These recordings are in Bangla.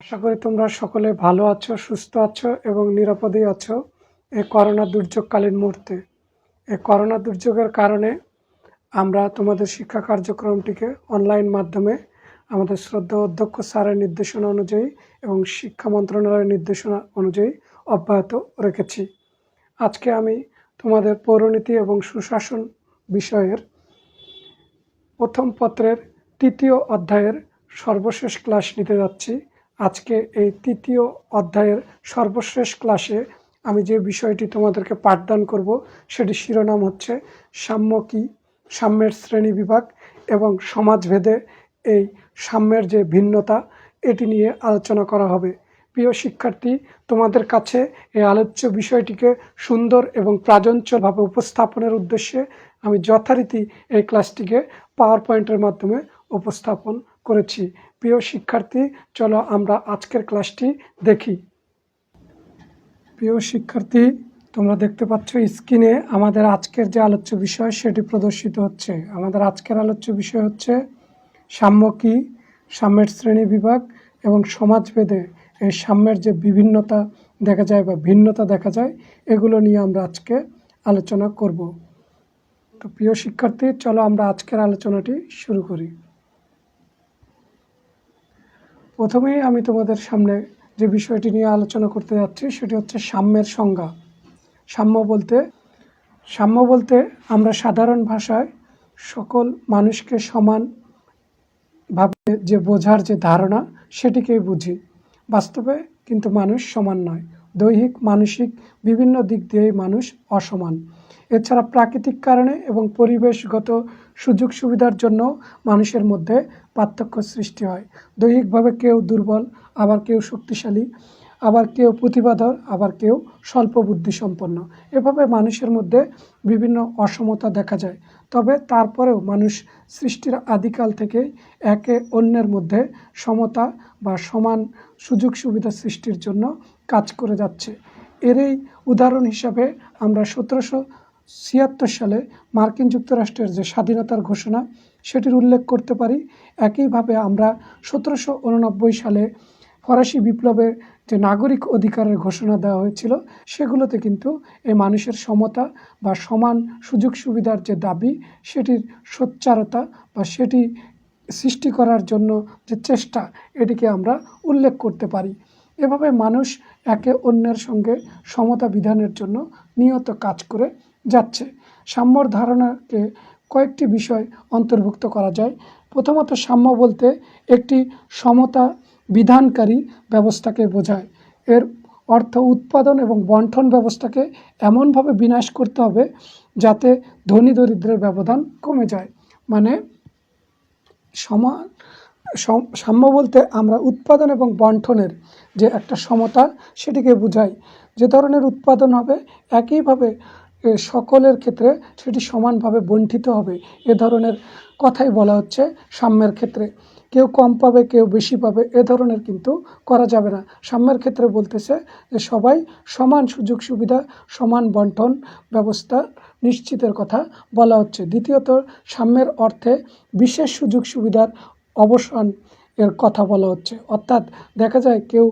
আশা করি তোমরা সকলে ভালো আছো, সুস্থ আছো এবং নিরাপদেই আছো এই করোনা দুর্যোগকালীন মুহূর্তে। এই করোনা দুর্যোগের কারণে আমরা তোমাদের শিক্ষা কার্যক্রমটিকে অনলাইন মাধ্যমে আমাদের শ্রদ্ধা অধ্যক্ষ স্যারের নির্দেশনা অনুযায়ী এবং শিক্ষা মন্ত্রণালয়ের নির্দেশনা অনুযায়ী অব্যাহত রেখেছি। আজকে আমি তোমাদের পৌরনীতি এবং সুশাসন বিষয়ের প্রথম পত্রের তৃতীয় অধ্যায়ের সর্বশেষ ক্লাস নিতে যাচ্ছি। আজকে এই তৃতীয় অধ্যায়ের সর্বশেষ ক্লাসে আমি যে বিষয়টি তোমাদেরকে পাঠদান করব সেটি শিরোনাম হচ্ছে সাম্য কি? সাম্যের শ্রেণি বিভাগ এবং সমাজভেদে এই সাম্যের যে ভিন্নতা, এটি নিয়ে আলোচনা করা হবে। প্রিয় শিক্ষার্থী, তোমাদের কাছে এই আলোচ্য বিষয়টিকে সুন্দর এবং প্রাঞ্চলভাবে উপস্থাপনের উদ্দেশ্যে আমি যথারীতি এই ক্লাসটিকে পাওয়ার পয়েন্টের মাধ্যমে উপস্থাপন করেছি। প্রিয় শিক্ষার্থী, চলো আমরা আজকের ক্লাসটি দেখি। প্রিয় শিক্ষার্থী, তোমরা দেখতে পাচ্ছ স্ক্রিনে আমাদের আজকের যে আলোচ্য বিষয়, সেটি প্রদর্শিত হচ্ছে। আমাদের আজকের আলোচ্য বিষয় হচ্ছে সাম্য কি, সাম্যের শ্রেণি বিভাগ এবং সমাজভেদে এই সাম্যের যে বিভিন্নতা দেখা যায় বা ভিন্নতা দেখা যায়, এগুলো নিয়ে আমরা আজকে আলোচনা করব। তো প্রিয় শিক্ষার্থী, চলো আমরা আজকের আলোচনাটি শুরু করি। প্রথমেই আমি তোমাদের সামনে যে বিষয়টি নিয়ে আলোচনা করতে যাচ্ছি, সেটি হচ্ছে সাম্যের সংজ্ঞা। সাম্য বলতে সাম্য বলতে আমরা সাধারণ ভাষায় সকল মানুষকে সমান ভাবে যে বোঝার যে ধারণা, সেটিকেই বুঝি। বাস্তবে কিন্তু মানুষ সমান নয়। দৈহিক, মানসিক বিভিন্ন দিক দিয়েই মানুষ অসমান। এছাড়া প্রাকৃতিক কারণে এবং পরিবেশগত সুযোগ সুবিধার জন্য মানুষের মধ্যে পার্থক্য সৃষ্টি হয়। দৈহিকভাবে কেউ দুর্বল, আবার কেউ শক্তিশালী, আবার কেউ প্রতিভাধর, আবার কেউ স্বল্প বুদ্ধিসম্পন্ন। এভাবে মানুষের মধ্যে বিভিন্ন অসমতা দেখা যায়। তবে তারপরেও মানুষ সৃষ্টির আদিকাল থেকে একে অন্যের মধ্যে সমতা বা সমান সুযোগ সুবিধা সৃষ্টির জন্য কাজ করে যাচ্ছে। এরই উদাহরণ হিসাবে আমরা সতেরোশো ছিয়াত্তর সালে মার্কিন যুক্তরাষ্ট্রের যে স্বাধীনতার ঘোষণা, সেটির উল্লেখ করতে পারি। একইভাবে আমরা সতেরোশো উননব্বই সালে ফরাসি বিপ্লবের যে নাগরিক অধিকারের ঘোষণা দেওয়া হয়েছিল, সেগুলোতে কিন্তু এই মানুষের সমতা বা সমান সুযোগ সুবিধার যে দাবি, সেটির সোচ্চারতা বা সেটি সৃষ্টি করার জন্য যে চেষ্টা, এটিকে আমরা উল্লেখ করতে পারি। এভাবে মানুষ একে অন্যের সঙ্গে সমতা বিধানের জন্য নিয়ত কাজ করে যাচ্ছে। সাম্যর ধারণাকে কয়েকটি বিষয় অন্তর্ভুক্ত করা যায়। প্রথমত, সাম্য বলতে একটি সমতা বিধানকারী ব্যবস্থাকে বোঝায়। এর অর্থ উৎপাদন এবং বন্টন ব্যবস্থাকে এমনভাবে বিনাশ করতে হবে যাতে ধনী দরিদ্রের ব্যবধান কমে যায়। মানে সমান সাম্য বলতে আমরা উৎপাদন এবং বন্টনের যে একটা সমতা সেটিকে বোঝাই। যে ধরনের উৎপাদন হবে, একইভাবে সকলের ক্ষেত্রে সেটি সমানভাবে বণ্টিত হবে। এ ধরনের কথাই বলা হচ্ছে সাম্যের ক্ষেত্রে। কেউ কম পাবে, কেউ বেশি পাবে, এ ধরনের কিন্তু করা যাবে না। সাম্যের ক্ষেত্রে বলতেছে যে সবাই সমান সুযোগ সুবিধা, সমান বন্টন ব্যবস্থা নিশ্চিতের কথা বলা হচ্ছে। দ্বিতীয়ত, সাম্যের অর্থে বিশেষ সুযোগ সুবিধার অবসান এর কথা বলা হচ্ছে। অর্থাৎ দেখা যায় কেউ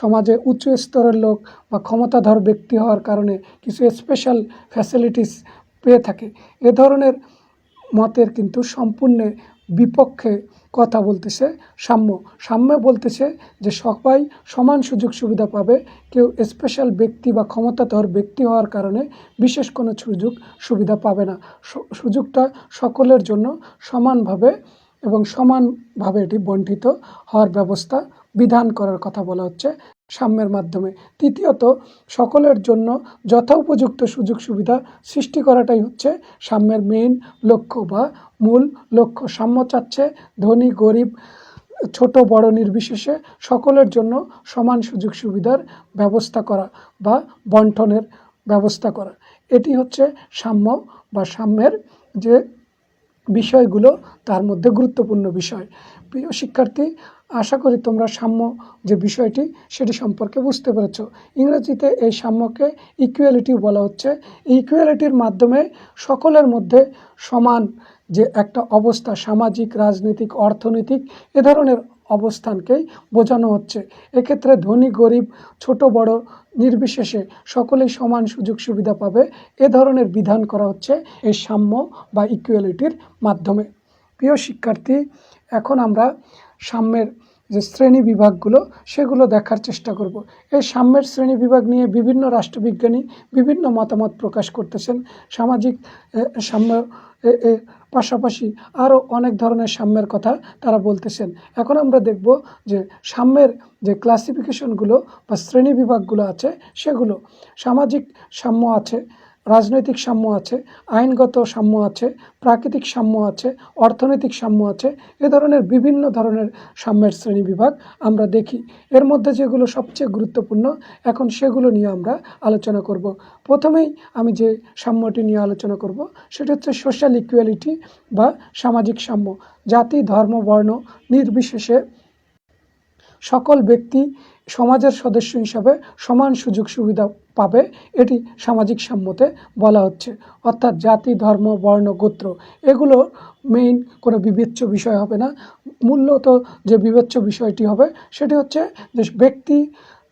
সমাজে উচ্চ স্তরের লোক বা ক্ষমতাধর ব্যক্তি হওয়ার কারণে কিছু স্পেশাল ফ্যাসিলিটিস পেয়ে থাকে। এ ধরনের মতের কিন্তু সম্পূর্ণ বিপক্ষে কথা বলতেছে সাম্য। সাম্য বলতেছে যে সবাই সমান সুযোগ সুবিধা পাবে, কেউ স্পেশাল ব্যক্তি বা ক্ষমতাধর ব্যক্তি হওয়ার কারণে বিশেষ কোনো সুযোগ সুবিধা পাবে না। সুযোগটা সকলের জন্য সমানভাবে এবং সমানভাবে এটি বণ্টিত হওয়ার ব্যবস্থা বিধান করার কথা বলা হচ্ছে সাম্যের মাধ্যমে। তৃতীয়ত, সকলের জন্য যথোপযুক্ত সুযোগ সুবিধা সৃষ্টি করাটাই হচ্ছে সাম্যের মেইন লক্ষ্য বা মূল লক্ষ্য। সাম্য চাচ্ছে ধনী, গরিব, ছোট, বড়, নির্বিশেষে সকলের জন্য সমান সুযোগ সুবিধার ব্যবস্থা করা বা বন্টনের ব্যবস্থা করা। এটি হচ্ছে সাম্য বা সাম্যের যে বিষয়গুলো তার মধ্যে গুরুত্বপূর্ণ বিষয়। প্রিয় শিক্ষার্থী, আশা করি তোমরা সাম্য যে বিষয়টি, সেটি সম্পর্কে বুঝতে পেরেছ। ইংরেজিতে এই সাম্যকে ইকুয়ালিটি বলা হচ্ছে। ইকুয়ালিটির মাধ্যমে সকলের মধ্যে সমান যে একটা অবস্থা, সামাজিক, রাজনৈতিক, অর্থনৈতিক, এ ধরনের অবস্থানকেই বোঝানো হচ্ছে। এক্ষেত্রে ধনী, গরিব, ছোট, বড় নির্বিশেষে সকলেই সমান সুযোগ সুবিধা পাবে। এ ধরনের বিধান করা হচ্ছে এই সাম্য বা ইকুয়ালিটির মাধ্যমে। প্রিয় শিক্ষার্থী, এখন আমরা সাম্যের যে শ্রেণি বিভাগগুলো, সেগুলো দেখার চেষ্টা করব। এই সাম্যের শ্রেণি বিভাগ নিয়ে বিভিন্ন রাষ্ট্রবিজ্ঞানী বিভিন্ন মতামত প্রকাশ করতেছেন। সামাজিক সাম্য পাশাপাশি আরও অনেক ধরনের সাম্যের কথা তারা বলতেছেন। এখন আমরা দেখব যে সাম্যের যে ক্লাসিফিকেশনগুলো বা শ্রেণি বিভাগগুলো আছে, সেগুলো সামাজিক সাম্য আছে রাজনৈতিক সাম্য আছে, আইনগত সাম্য আছে, প্রাকৃতিক সাম্য আছে, অর্থনৈতিক সাম্য আছে, এ ধরনের বিভিন্ন ধরনের সাম্যের শ্রেণি বিভাগ আমরা দেখি। এর মধ্যে যেগুলো সবচেয়ে গুরুত্বপূর্ণ, এখন সেগুলো নিয়ে আমরা আলোচনা করব। প্রথমেই আমি যে সাম্যটি নিয়ে আলোচনা করব, সেটা হচ্ছে সোশ্যাল ইকুয়ালিটি বা সামাজিক সাম্য। জাতি, ধর্ম, বর্ণ নির্বিশেষে সকল ব্যক্তি সমাজের সদস্য হিসাবে সমান সুযোগ সুবিধা পাবে, এটি সামাজিক সাম্যতে বলা হচ্ছে। অর্থাৎ জাতি, ধর্ম, বর্ণ, গোত্র, এগুলো মেইন কোনো বিবেচ্য বিষয় হবে না। মূলত যে বিবেচ্য বিষয়টি হবে, সেটি হচ্ছে যে ব্যক্তি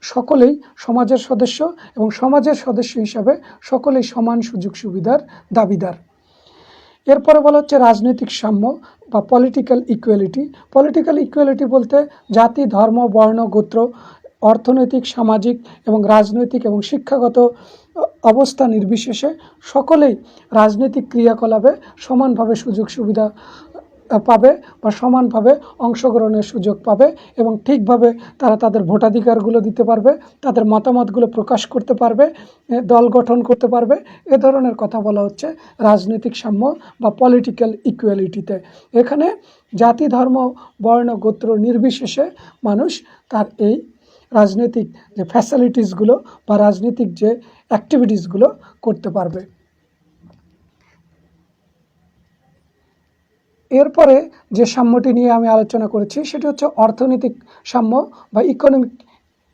সকলেই সমাজের সদস্য এবং সমাজের সদস্য হিসাবে সকলেই সমান সুযোগ সুবিধার দাবিদার। এরপরে বলা হচ্ছে রাজনৈতিক সাম্য বা পলিটিক্যাল ইকুয়ালিটি পলিটিক্যাল ইকুয়ালিটি বলতে জাতি, ধর্ম, বর্ণ, গোত্র অর্থনৈতিক, সামাজিক এবং রাজনৈতিক এবং শিক্ষাগত অবস্থা নির্বিশেষে সকলেই রাজনৈতিক ক্রিয়াকলাপে সমানভাবে সুযোগ সুবিধা পাবে বা সমানভাবে অংশগ্রহণের সুযোগ পাবে এবং ঠিকভাবে তারা তাদের ভোটাধিকারগুলো দিতে পারবে, তাদের মতামতগুলো প্রকাশ করতে পারবে দল গঠন করতে পারবে। এ ধরনের কথা বলা হচ্ছে রাজনৈতিক সাম্য বা পলিটিক্যাল ইকুয়ালিটিতে এখানে জাতি, ধর্ম, বর্ণ, গোত্র নির্বিশেষে মানুষ তার এই রাজনৈতিক যে ফ্যাসিলিটিসগুলো বা রাজনৈতিক যে অ্যাক্টিভিটিসগুলো করতে পারবে। এরপরে যে সাম্যটি নিয়ে আমি আলোচনা করেছি, সেটি হচ্ছে অর্থনৈতিক সাম্য বা ইকোনমিক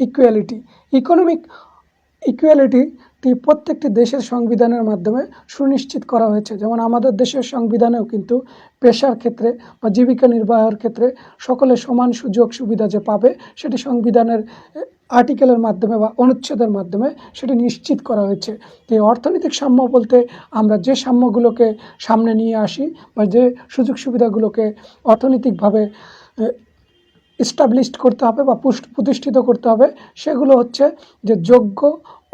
ইকুয়ালিটি ইকোনমিক প্রত্যেকটি দেশের সংবিধানের মাধ্যমে সুনিশ্চিত করা হয়েছে? যেমন আমাদের দেশের সংবিধানেও কিন্তু পেশার ক্ষেত্রে বা জীবিকা নির্বাহের ক্ষেত্রে সকলে সমান সুযোগ সুবিধা যে পাবে, সেটি সংবিধানের আর্টিকেলের মাধ্যমে বা অনুচ্ছেদের মাধ্যমে সেটি নিশ্চিত করা হয়েছে। তো অর্থনৈতিক সাম্য বলতে আমরা যে সাম্যগুলোকে সামনে নিয়ে আসি বা যে সুযোগ সুবিধাগুলোকে অর্থনৈতিকভাবে এস্টাবলিশড করতে হবে বা প্রতিষ্ঠিত করতে হবে, সেগুলো হচ্ছে যে যোগ্য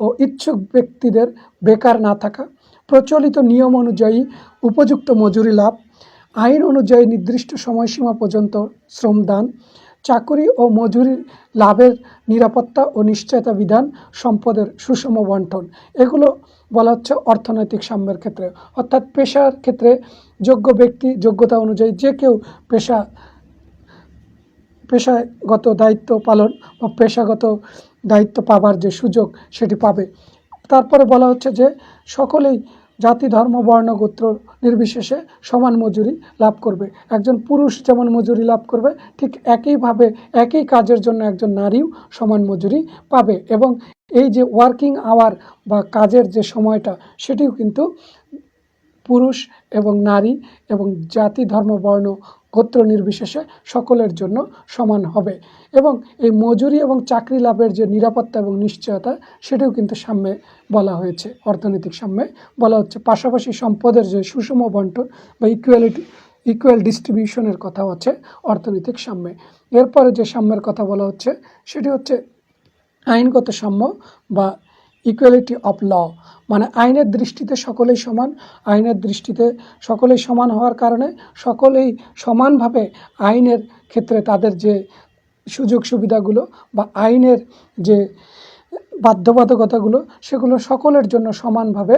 ও ইচ্ছুক ব্যক্তিদের বেকার না থাকা, প্রচলিত নিয়ম অনুযায়ী উপযুক্ত মজুরি লাভ, আইন অনুযায়ী নির্দিষ্ট সময়সীমা পর্যন্ত শ্রমদান চাকরি ও মজুরি লাভের নিরাপত্তা ও নিশ্চয়তা বিধান, সম্পদের সুষম বন্টন। এগুলো বলা হচ্ছে অর্থনৈতিক সাম্যের ক্ষেত্রে। অর্থাৎ পেশার ক্ষেত্রে যোগ্য ব্যক্তি যোগ্যতা অনুযায়ী যে কেউ পেশা পেশাগত দায়িত্ব পালন বা পেশাগত দায়িত্ব পাবার যে সুযোগ সেটি পাবে। তারপরে বলা হচ্ছে যে সকলেই জাতি, ধর্ম, বর্ণ, গোত্র নির্বিশেষে সমান মজুরি লাভ করবে। একজন পুরুষ যেমন মজুরি লাভ করবে, ঠিক একইভাবে একই কাজের জন্য একজন নারীও সমান মজুরি পাবে এবং এই যে ওয়ার্কিং আওয়ার বা কাজের যে সময়টা, সেটিও কিন্তু পুরুষ এবং নারী এবং জাতি, ধর্ম, বর্ণ গোত্র নির্বিশেষে সকলের জন্য সমান হবে। এবং এই মজুরি এবং চাকরি লাভের যে নিরাপত্তা এবং নিশ্চয়তা, সেটাও কিন্তু সাম্যে বলা হয়েছে, অর্থনৈতিক সাম্যে বলা হচ্ছে। পাশাপাশি সম্পদের যে সুষম বন্টন বা ইকুয়ালিটি ইকুয়াল ডিস্ট্রিবিউশনের কথা হচ্ছে অর্থনৈতিক সাম্যে। এরপরে যে সাম্যের কথা বলা হচ্ছে, সেটি হচ্ছে আইনগত সাম্য বা ইকুয়ালিটি অফ ল মানে আইনের দৃষ্টিতে সকলেই সমান, আইনের দৃষ্টিতে সকলেই সমান হওয়ার কারণে সকলেই সমানভাবে আইনের ক্ষেত্রে তাদের যে সুযোগ সুবিধাগুলো বা আইনের যে বাধ্যবাধকতাগুলো, সেগুলো সকলের জন্য সমানভাবে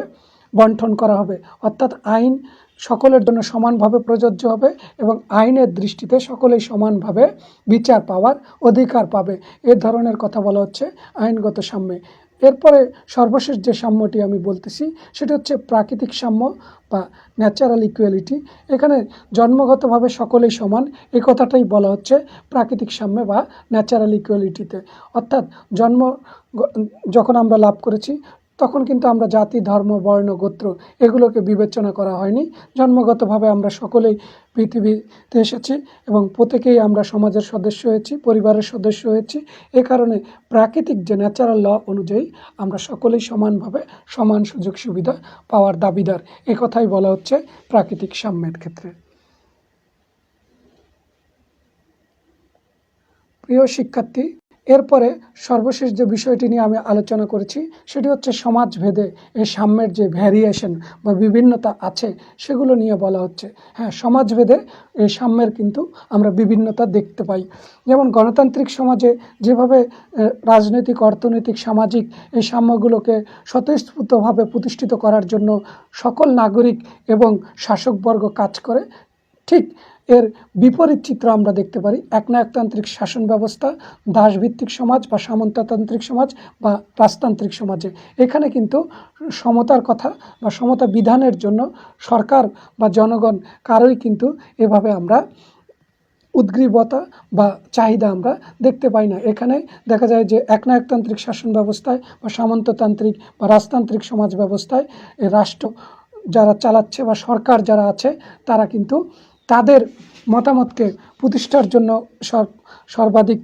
বন্টন করা হবে। অর্থাৎ আইন সকলের জন্য সমানভাবে প্রযোজ্য হবে এবং আইনের দৃষ্টিতে সকলেই সমানভাবে বিচার পাওয়ার অধিকার পাবে। এ ধরনের কথা বলা হচ্ছে আইনগত সাম্যে। এরপরে সর্বশেষ যে সাম্যটি আমি বলতেছি, সেটা হচ্ছে প্রাকৃতিক সাম্য বা ন্যাচারাল ইকুয়ালিটি এখানে জন্মগতভাবে সকলেই সমান এই কথাটাই বলা হচ্ছে প্রাকৃতিক সাম্যে বা ন্যাচারাল ইকুয়ালিটিতে অর্থাৎ জন্ম যখন আমরা লাভ করেছি তখন কিন্তু আমরা জাতি, ধর্ম, বর্ণ, গোত্র এগুলোকে বিবেচনা করা হয়নি। জন্মগতভাবে আমরা সকলেই পৃথিবীতে এসেছি এবং প্রত্যেকেই আমরা সমাজের সদস্য হয়েছি, পরিবারের সদস্য হয়েছি। এ কারণে প্রাকৃতিক যে ন্যাচারাল ল অনুযায়ী আমরা সকলেই সমানভাবে সমান সুযোগ সুবিধা পাওয়ার দাবিদার। এ কথাই বলা হচ্ছে প্রাকৃতিক সাম্যের ক্ষেত্রে। প্রিয় শিক্ষার্থী এরপরে সর্বশেষ যে বিষয়টি নিয়ে আমি আলোচনা করেছি, সেটি হচ্ছে সমাজভেদে এই সাম্যের যে ভ্যারিয়েশন বা বিভিন্নতা আছে, সেগুলো নিয়ে বলা হচ্ছে। হ্যাঁ সমাজভেদে এই সাম্যের কিন্তু আমরা বিভিন্নতা দেখতে পাই। যেমন গণতান্ত্রিক সমাজে যেভাবে রাজনৈতিক, অর্থনৈতিক, সামাজিক এই সাম্যগুলোকে স্বতঃস্ফূর্তভাবে প্রতিষ্ঠিত করার জন্য সকল নাগরিক এবং শাসকবর্গ কাজ করে, ঠিক এর বিপরীত চিত্র আমরা দেখতে পারি একনায়কতান্ত্রিক শাসন ব্যবস্থা, দাসভিত্তিক সমাজ বা সামন্ততান্ত্রিক সমাজ বা রাজতান্ত্রিক সমাজে। এখানে কিন্তু সমতার কথা বা সমতা বিধানের জন্য সরকার বা জনগণ কারোই কিন্তু এভাবে আমরা উদ্গ্রীবতা বা চাহিদা আমরা দেখতে পাই না। এখানে দেখা যায় যে একনায়কতান্ত্রিক শাসন ব্যবস্থায় বা সামন্ততান্ত্রিক বা রাজতান্ত্রিক সমাজ ব্যবস্থায় রাষ্ট্র যারা চালাচ্ছে বা সরকার যারা আছে, তারা কিন্তু তাদের মতামতকে প্রতিষ্ঠার জন্য সর- সর্বাধিক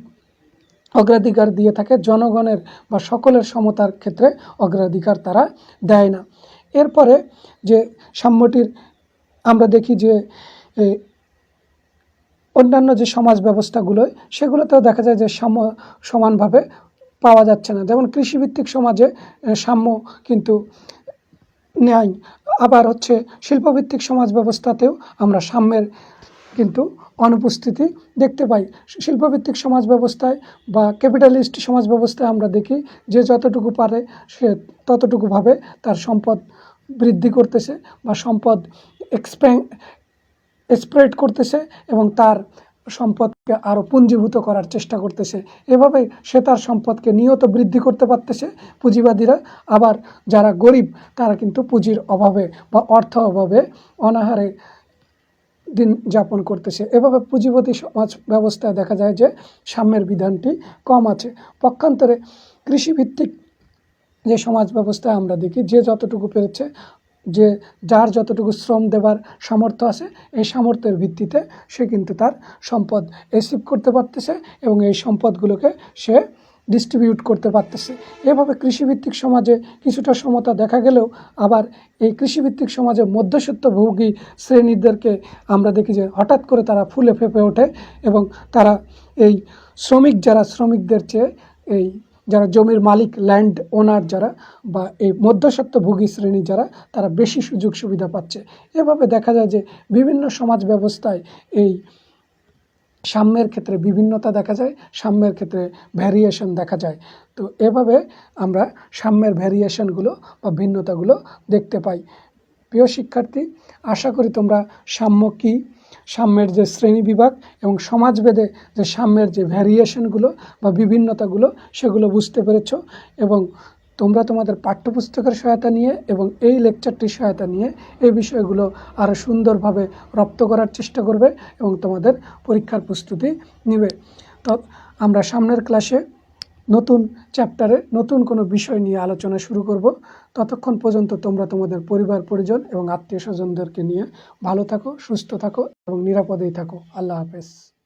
অগ্রাধিকার দিয়ে থাকে, জনগণের বা সকলের সমতার ক্ষেত্রে অগ্রাধিকার তারা দেয় না। এরপরে যে সাম্যটির আমরা দেখি যে অন্যান্য যে সমাজ ব্যবস্থাগুলো, সেগুলোতেও দেখা যায় যে সাম্য সমানভাবে পাওয়া যাচ্ছে না। যেমন কৃষিভিত্তিক সমাজে সাম্য কিন্তু নেয় আবার হচ্ছে শিল্পভিত্তিক সমাজ ব্যবস্থাতেও আমরা সাম্যের কিন্তু অনুপস্থিতি দেখতে পাই। শিল্পভিত্তিক সমাজ ব্যবস্থায় বা ক্যাপিটালিস্ট সমাজ ব্যবস্থায় আমরা দেখি যে যতটুকু পারে সে ততটুকুভাবে তার সম্পদ বৃদ্ধি করতেছে বা সম্পদ এক্সপ্যাং স্প্রেড করতেছে এবং তার সম্পদকে আরও পুঞ্জীভূত করার চেষ্টা করতেছে। এভাবে সে তার সম্পদকে নিয়ত বৃদ্ধি করতে পারতেছে। পুঁজিবাদীরা আবার যারা গরিব, তারা কিন্তু পুঁজির অভাবে বা অর্থ অভাবে অনাহারে দিন যাপন করতেছে। এভাবে পুঁজিপতি সমাজ ব্যবস্থায় দেখা যায় যে সাম্যের বিধানটি কম আছে। পক্ষান্তরে কৃষিভিত্তিক যে সমাজ ব্যবস্থায় আমরা দেখি, যে যতটুকু পেরেছে যে যার যতটুকু শ্রম দেবার সামর্থ্য আছে, এই সামর্থ্যের ভিত্তিতে সে কিন্তু তার সম্পদ রিসিভ করতে পারতেছে এবং এই সম্পদগুলোকে সে ডিস্ট্রিবিউট করতে পারতেছে। এভাবে কৃষিভিত্তিক সমাজে কিছুটা সমতা দেখা গেলেও আবার এই কৃষিভিত্তিক সমাজে মধ্যস্বত্বভোগী শ্রেণীদেরকে আমরা দেখি যে হঠাৎ করে তারা ফুলে ফেপে ওঠে এবং তারা এই শ্রমিক যারা, শ্রমিকদের চেয়ে এই যারা জমির মালিক ল্যান্ড ওনার যারা বা এই মধ্যস্বত্বভোগী শ্রেণি যারা, তারা বেশি সুযোগ সুবিধা পাচ্ছে। এভাবে দেখা যায় যে বিভিন্ন সমাজ ব্যবস্থায় এই সাম্যের ক্ষেত্রে বিভিন্নতা দেখা যায়, সাম্যের ক্ষেত্রে ভ্যারিয়েশন দেখা যায়। তো এভাবে আমরা সাম্যের ভ্যারিয়েশনগুলো বা ভিন্নতাগুলো দেখতে পাই। প্রিয় শিক্ষার্থী, আশা করি তোমরা সাম্য কী সাম্যের যে শ্রেণি বিভাগ এবং সমাজভেদে যে সাম্যের যে ভ্যারিয়েশনগুলো বা বিভিন্নতাগুলো, সেগুলো বুঝতে পেরেছ এবং তোমরা তোমাদের পাঠ্যপুস্তকের সহায়তা নিয়ে এবং এই লেকচারটির সহায়তা নিয়ে এই বিষয়গুলো আরও সুন্দরভাবে রপ্ত করার চেষ্টা করবে এবং তোমাদের পরীক্ষার প্রস্তুতি নেবে। তো আমরা সামনের ক্লাসে নতুন চ্যাপ্টারে নতুন কোনো বিষয় নিয়ে আলোচনা শুরু করব। ততক্ষণ পর্যন্ত তোমরা তোমাদের পরিবার, পরিজন এবং আত্মীয় স্বজনদেরকে নিয়ে ভালো থাকো, সুস্থ থাকো এবং নিরাপদেই থাকো। আল্লাহ হাফেজ।